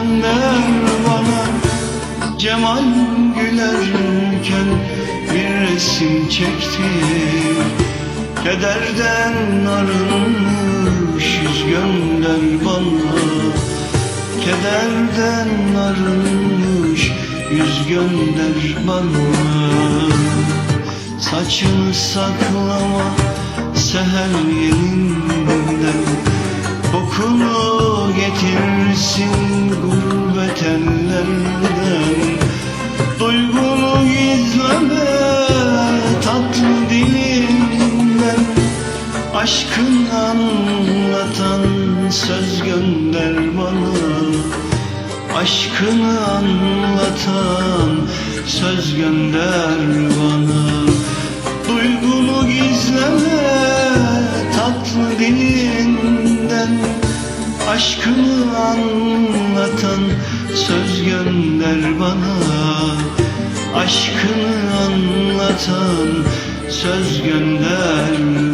gülenler bana Cemal gülerken bir resim çekti. Kederden arınmış yüz gönder bana. Kederden arınmış yüz gönder bana. Saçını saklama seher yerinde Aşkını anlatan söz gönder bana. Aşkını anlatan söz gönder bana. Duygunu gizleme tatlı dilinden. Aşkını anlatan söz gönder bana. Aşkını anlatan söz gönder